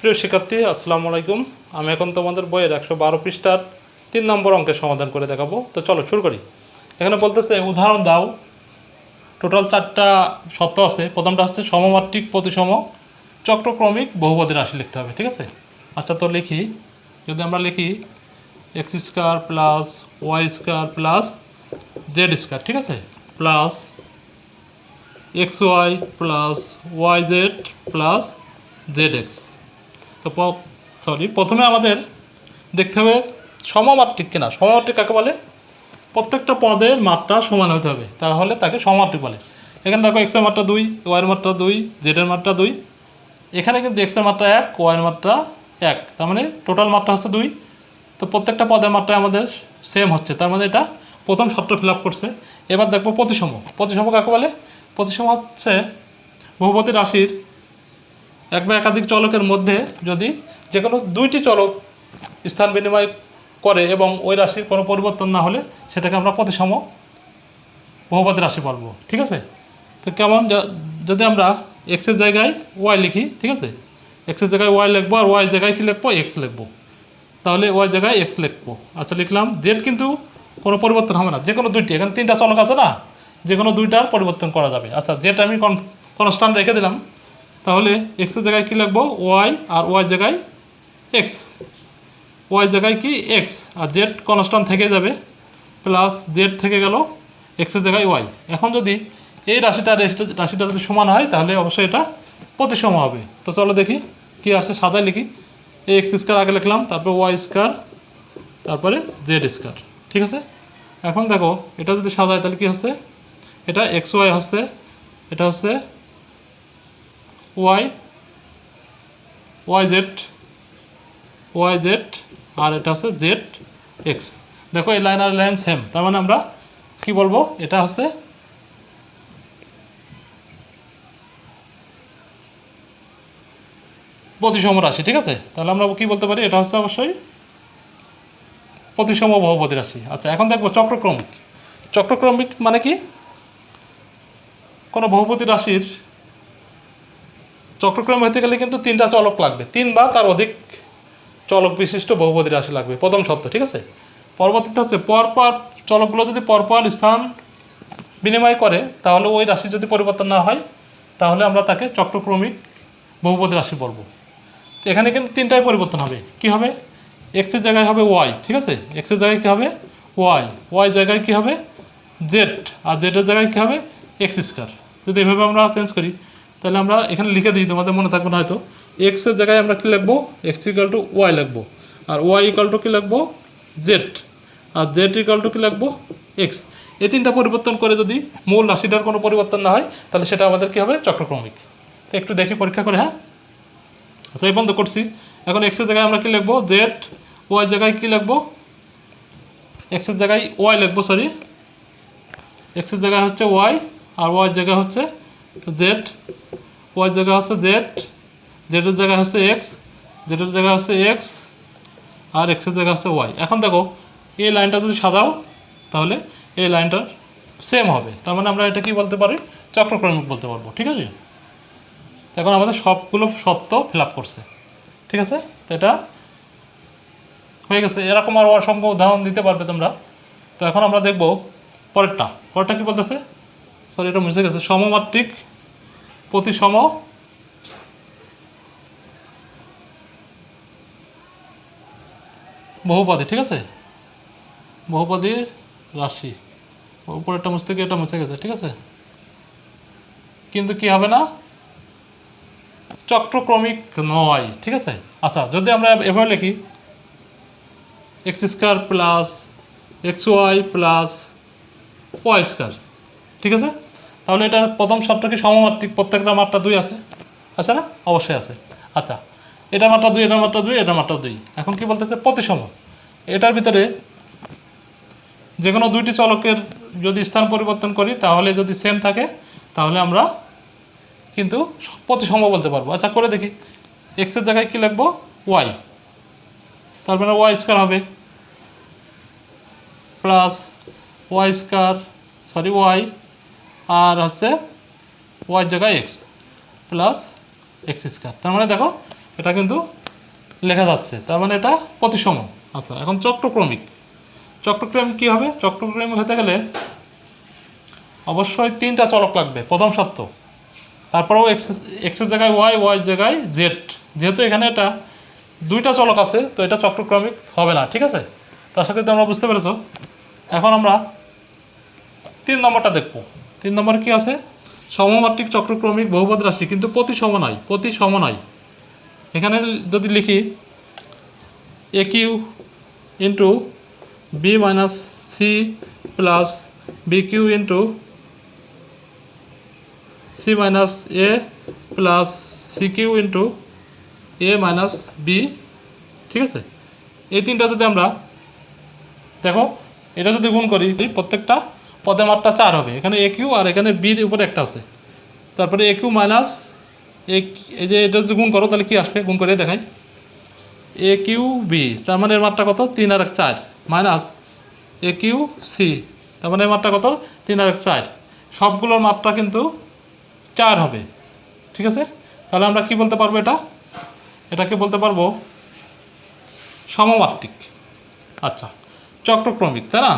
প্রিয় শিক্ষার্থী, আসসালামু আলাইকুম। আমি এখন তোমাদের বইয়ের একশো বারো পৃষ্ঠার তিন নম্বর অঙ্কের সমাধান করে দেখাবো। তো চলো, শুরু করি। এখানে বলতেছে, উদাহরণ দাও। টোটাল চারটা সত্য আছে। প্রথমটা হচ্ছে সমমাত্রিক, প্রতিসম, চক্রক্রমিক, বহুপদী রাশি লিখতে হবে, ঠিক আছে? আচ্ছা তো লিখি। যদি আমরা লিখি, X square plus Y square plus Z square, ঠিক আছে? Plus X Y plus Y Z plus Z X. তো সরি প্রথমে আমাদের দেখতে হবে সমমাত্রিক কিনা। সমমাত্রিক কাকে বলে? প্রত্যেকটা পদের মাত্রা সমান হতে হবে। তাহলে তাকে সমমাত্রিক বলে। এখানে দেখো এক্সের মাত্রা দুই ওয়াইয়ের মাত্রা দুই জেডের মাত্রা দুই। এখানে কিন্তু এক্সের মাত্রা এক ওয়াইয়ের মাত্রা এক। তার মানে টোটাল মাত্রা হচ্ছে দুই। তো প্রত্যেকটা পদের মাত্রা আমাদের সেম হচ্ছে। তার মানে এটা প্রথম শর্ত ফিল করছে। এবার দেখব প্রতিসম। প্রতিসম কাকে বলে? প্রতিসম হচ্ছে বহুপতি রাশির এক বা একাধিক চলকের মধ্যে যদি যে কোনো দুইটি চলক স্থান বিনিময় করে এবং ওই রাশির কোনো পরিবর্তন না হলে সেটাকে আমরা প্রতিসম বহুপতি রাশি বলব, ঠিক আছে? তো কেমন? যদি আমরা এক্সের জায়গায় ওয়াই লিখি, ঠিক আছে? এক্সের জায়গায় ওয়াই লিখব আর ওয়াই জায়গায় কী লিখব? এক্স লিখব। তাহলে ওয়াই জায়গায় এক্স লিখব। আচ্ছা লিখলাম জেড কিন্তু কোনো পরিবর্তন হবে না যে কোনো দুইটি, এখানে তিনটা চলক আছে না? যে কোনো দুইটার পরিবর্তন করা যাবে। আচ্ছা জেড আমি কনস্ট্যান্ট রেখে দিলাম। তাহলে এক্সের জায়গায় কী লিখব? ওয়াই আর ওয়াই জায়গায় এক্স ওয়াই জায়গায় কি? এক্স আর জেড কনস্ট্যান্ট থেকে যাবে প্লাস জেড থেকে গেল এক্সের জায়গায় ওয়াই এখন যদি এই রাশিটা রেশিটা- যদি সমান হয়, তাহলে অবশ্যই এটা প্রতিসম হবে। তো চলো দেখি কি আসে সাদায় লিখি। এই এক্স স্কোয়ার আগে লিখলাম, তারপর ওয়াই স্কোয়ার তারপরে জেড স্কোয়ার ঠিক আছে? এখন দেখো, এটা যদি সাজায়, তাহলে কি হচ্ছে? এটা এক্স ওয়াই হচ্ছে, এটা হচ্ছে Y Y Z Y Z আর এটা হচ্ছে জেড এক্স দেখো এই লাইন আর লাইন সেম তার মানে আমরা কি বলব? এটা হচ্ছে প্রতিসম রাশি, ঠিক আছে? তাহলে আমরা কি বলতে পারি? এটা হচ্ছে অবশ্যই প্রতিসম বহুপতি রাশি। আচ্ছা এখন দেখব চক্রক্রমিক চক্রক্রমিক মানে কি? কোনো বহুপতি রাশির চক্রক্রম হতে গেলে কিন্তু তিনটা চলক লাগবে। তিন বা তার অধিক চলক বিশিষ্ট বহুপতি রাশি লাগবে। প্রথম শর্ত, ঠিক আছে? পরবর্তীতে হচ্ছে পরপর চলকগুলো যদি পরপর স্থান বিনিময় করে, তাহলে ওই রাশি যদি পরিবর্তন না হয়, তাহলে আমরা তাকে চক্রক্রমিক বহুপতি রাশি বলব। এখানে কিন্তু তিনটাই পরিবর্তন হবে। কি হবে? এক্সের জায়গায় হবে ওয়াই ঠিক আছে? এক্সের জায়গায় কী হবে? ওয়াই ওয়াই জায়গায় কী হবে? জেড আর জেডের জায়গায় কী হবে? এক্স স্কোয়ার যদি এভাবে আমরা চেঞ্জ করি তাহলে আমরা এখানে লিখে দিই, তোমাদের মনে থাকবে না হয়তো। এক্সের জায়গায় আমরা কী লিখব? এক্স ইকাল টু ওয়াই লিখব। আর ওয়াই ইকাল টু কী লিখব? জেড আর জেড ইকাল টু কী লিখব? এক্স এই তিনটা পরিবর্তন করে যদি মূল রাশিটার কোনো পরিবর্তন না হয়, তাহলে সেটা আমাদের কী হবে? চক্রক্রমিক। তো একটু দেখি পরীক্ষা করে হ্যাঁ? আচ্ছা এই বন্ধ করছি। এখন এক্সের জায়গায় আমরা কী লিখব? জেড ওয়াই জায়গায় কী লিখব? এক্সের জায়গায় ওয়াই লিখব সরি এক্সের জায়গায় হচ্ছে ওয়াই আর ওয়াই জায়গায় হচ্ছে জেড, ওয়াই জায়গা হচ্ছে জেড জেডের জায়গায় হচ্ছে এক্স জেডের জায়গায় হচ্ছে এক্স, আর এক্সের জায়গা হচ্ছে ওয়াই। এখন দেখো, এই লাইনটা যদি সাজাও, তাহলে এই লাইনটার সেম হবে। তার মানে আমরা এটা কি বলতে পারি? চক্রক্রমিক বলতে পারব, ঠিক আছে? এখন আমাদের সবগুলো সত্য ফিল করছে, ঠিক আছে? তো এটা হয়ে গেছে। এরকম আরও অসংখ্য উদাহরণ দিতে পারবে তোমরা। তো এখন আমরা দেখব পরেরটা। পরেরটা কি বলতেছে? সরি এটা মুছে গেছে সমমাত্রিক প্রতিসম বহুপদী, ঠিক আছে? বহুপদীর রাশি। উপরেরটা মুছতে গিয়ে এটা মুছে গেছে, ঠিক আছে? কিন্তু কি হবে না? চক্রক্রমিক নয়, ঠিক আছে? আচ্ছা যদি আমরা এভাবে লিখি X square plus X Y plus Y square ঠিক আছে? তাহলে এটা প্রথম শর্ত কি সমমাত্রিক প্রত্যেকটা মাত্রা দুই আছে। আছে না? অবশ্যই আছে। আচ্ছা এটা মাত্রা দুই, এটা মাত্রা দুই, এটা মাত্রা দুই। এখন কি বলতেছে? প্রতিসম। এটার ভিতরে যে কোনো দুইটি চলকের যদি স্থান পরিবর্তন করি, তাহলে যদি সেম থাকে, তাহলে আমরা কিন্তু প্রতিসম বলতে পারব। আচ্ছা করে দেখি। এক্সের জায়গায় কী লিখব? ওয়াই তার মানে ওয়াই স্কোয়ার হবে plus Y square sorry Y আর হচ্ছে ওয়াই জায়গায় এক্স প্লাস এক্স স্কোয়ার তার মানে দেখো, এটা কিন্তু লেখা যাচ্ছে। তার মানে এটা প্রতিসম। আচ্ছা এখন চক্রক্রমিক। চক্রক্রমিক কী হবে? চক্রক্রমিক হতে গেলে অবশ্যই তিনটা চলক লাগবে। প্রথম সত্য। তারপরেও এক্স এক্সের জায়গায় ওয়াই ওয়াই জায়গায় জেড যেহেতু এখানে এটা দুইটা চলক আছে, তো এটা চক্রক্রমিক হবে না, ঠিক আছে? তো আশা করি তোমরা বুঝতে পেরেছ। এখন আমরা তিন নম্বরটা দেখব। তিন নম্বরে কি আছে? সমমাত্রিক চক্রক্রমিক বহুপদ রাশি, কিন্তু প্রতি সম নয় প্রতি সম নয় এখানে যদি লিখি A Q into B minus C plus B Q into C minus A plus C Q into A minus B ঠিক আছে? এই তিনটা যদি আমরা, দেখো, এটা যদি গুণ করি, প্রত্যেকটা পদে মাত্রা চার হবে। এখানে এ কিউ আর এখানে বির উপরে একটা আছে। তারপরে এ কিউ মাইনাস এই যে এটা যদি গুণ করো, তাহলে কি আসবে? গুণ করে দেখাই। এ কিউ বি তার মানে এর মাত্রা কত? তিন আর এক চার। মাইনাস এ কিউ সি তার মানে এর মাত্রা কত? তিন আর এক চার। সবগুলোর মাত্রা কিন্তু চার হবে। ঠিক আছে? তাহলে আমরা কি বলতে পারব এটা? এটাকে বলতে পারব সমমাত্রিক। আচ্ছা চক্রক্রমিক, তাই না?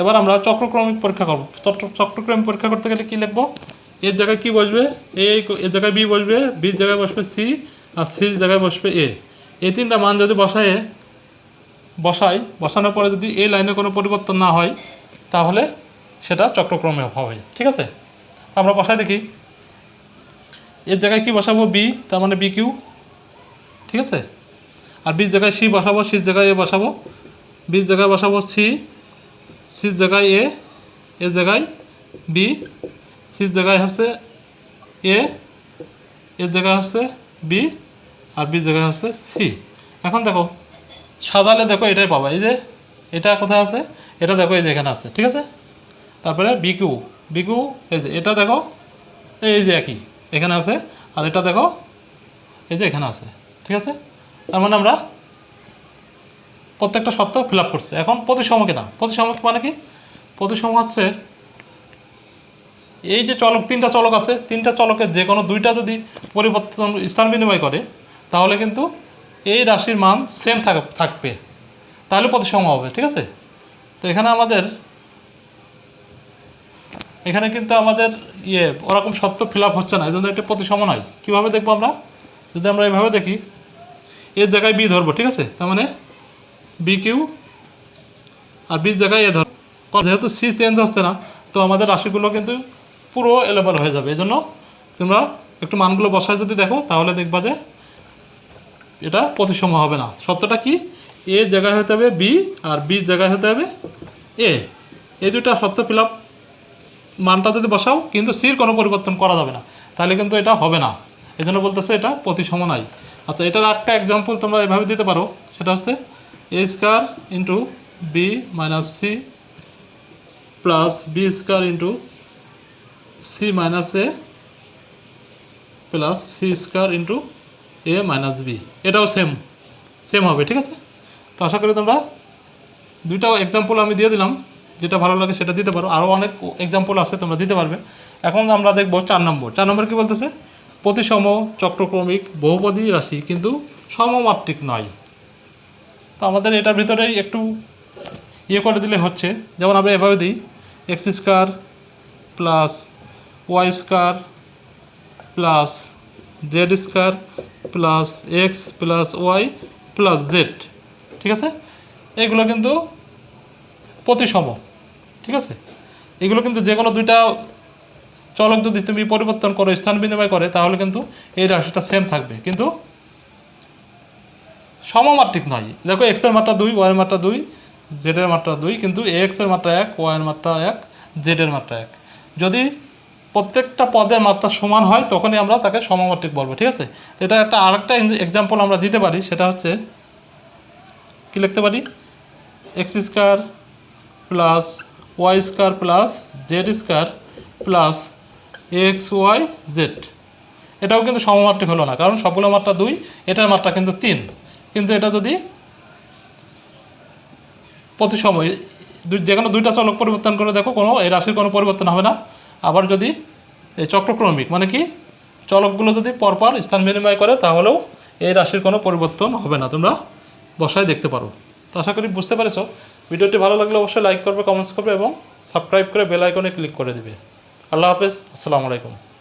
এবার আমরা চক্রক্রমিক পরীক্ষা করব। চক্র, চক্রক্রমিক পরীক্ষা করতে গেলে কি লিখব? এর জায়গায় কি বসবে? এ এর জায়গায় বি বসবে বির জায়গায় বসবে সি, আর সির জায়গায় বসবে এ। এই তিনটা মান যদি বসায় বসাই বসানোর পরে যদি এই লাইনে কোনো পরিবর্তন না হয়, তাহলে সেটা চক্রক্রমে হবে। ঠিক আছে? আমরা বসাই দেখি। এর জায়গায় কি বসাবো? বি, তার মানে বি কিউ। ঠিক আছে? আর বির জায়গায় সি বসাবো সির জায়গায় এ বসাবো। বির জায়গায় বসাবো সি। সির জায়গায় এ এর জায়গায় বি সির জায়গায় হচ্ছে এ এর জায়গায় হচ্ছে বি আর বির জায়গায় হচ্ছে সি। এখন দেখো, সাজালে দেখো এটাই পাবা। এই যে এটা কোথায় আছে? এটা দেখো এই যে এখানে আছে, ঠিক আছে? তারপরে বিকিউ বিকিউ এই যে এটা দেখো, এই যে একই, এখানে আছে। আর এটা দেখো, এই যে এখানে আছে, ঠিক আছে? তার মানে আমরা প্রত্যেকটা শর্ত ফিল আপ করছে। এখন প্রতিসম কিনা। প্রতিসম মানে কি? প্রতিসম হচ্ছে এই যে চলক, তিনটা চলক আছে, তিনটা চলকের যে কোনো দুইটা যদি পরিবর্তন, স্থান বিনিময় করে, তাহলে কিন্তু এই রাশির মান সেম থাক, থাকবে। তাহলে প্রতিসম হবে, ঠিক আছে? তো এখানে আমাদের, এখানে কিন্তু আমাদের ইয়ে ওরকম সত্য ফিল হচ্ছে না এই জন্য এটা প্রতিসম নয়। কীভাবে দেখব আমরা? যদি আমরা এভাবে দেখি, এর জায়গায় বি ধরবো, ঠিক আছে? তার মানে বি কিউ আর বির জায়গায় এ ধর যেহেতু সি চেঞ্জ হচ্ছে না, তো আমাদের রাশিগুলো কিন্তু পুরো এলেবেল হয়ে যাবে। এই জন্য তোমরা একটু মানগুলো বসায় যদি দেখো, তাহলে দেখবা যে এটা প্রতিসম হবে না। সত্যটা কি? এ জায়গায় হতে হবে বি আর বি জায়গায় হতে হবে এ এই দুটা সত্য ফিল মানটা যদি বসাও, কিন্তু সির কোনো পরিবর্তন করা যাবে না। তাহলে কিন্তু এটা হবে না। এই জন্য বলতেছে এটা প্রতিসম নাই। আচ্ছা এটার একটা এক্সাম্পল তোমরা এভাবে দিতে পারো। সেটা হচ্ছে A square into B minus C plus B square into C minus A plus C square into A minus B এটাও সেম সেম হবে, ঠিক আছে? তো আশা করি তোমরা দুইটা এক্সাম্পল আমি দিয়ে দিলাম, যেটা ভালো লাগে সেটা দিতে পারো। আরও অনেক এক্সাম্পল আছে, তোমরা দিতে পারবে। এখন আমরা দেখব চার নম্বর। চার নম্বর কী বলতেছে? প্রতিসম চক্রক্রমিক বহুপদী রাশি, কিন্তু সমমাত্রিক নয়। আমাদের এটার ভিতরেই একটু ইয়ে করে দিলে হচ্ছে। যেমন আমরা এভাবে দিই X square plus Y square plus Z square plus X plus Y plus Z ঠিক আছে? এগুলো কিন্তু প্রতিসম, ঠিক আছে? এগুলো কিন্তু যে কোনো দুইটা চলক যদি তুমি পরিবর্তন করো, স্থান বিনিময় করে, তাহলে কিন্তু এই রাশিটা সেম থাকবে। কিন্তু সমমাত্রিক নয় দেখো এক্সের মাত্রা দুই ওয়াইয়ের মাত্রা দুই জেডের মাত্রা দুই, কিন্তু এক্সের মাত্রা এক ওয়াইয়ের মাত্রা এক জেডের মাত্রা এক। যদি প্রত্যেকটা পদের মাত্রা সমান হয়, তখনই আমরা তাকে সমমাত্রিক বলব, ঠিক আছে? এটা একটা আরেকটা এক্সাম্পল আমরা দিতে পারি, সেটা হচ্ছে, কি লিখতে পারি? X square plus Y square plus Z square plus X Y Z এটাও কিন্তু সমমাত্রিক হলো না, কারণ সবগুলো মাত্রা দুই, এটার মাত্রা কিন্তু তিন। কিন্তু এটা যদি প্রতি সময় যে কোনো দুইটা চলক পরিবর্তন করে দেখো, কোনো এই রাশির কোনো পরিবর্তন হবে না। আবার যদি এই চক্রক্রমিক মানে কি? চলকগুলো যদি পরপর স্থান বিনিময় করে, তাহলেও এই রাশির কোনো পরিবর্তন হবে না। তোমরা বসায় দেখতে পারো। তো আশা করি বুঝতে পেরেছ। ভিডিওটি ভালো লাগলে অবশ্যই লাইক করবে কমেন্টস করবে এবং সাবস্ক্রাইব করে বেল আইকনে ক্লিক করে দিবে। আল্লাহ হাফেজ। আসসালামু আলাইকুম।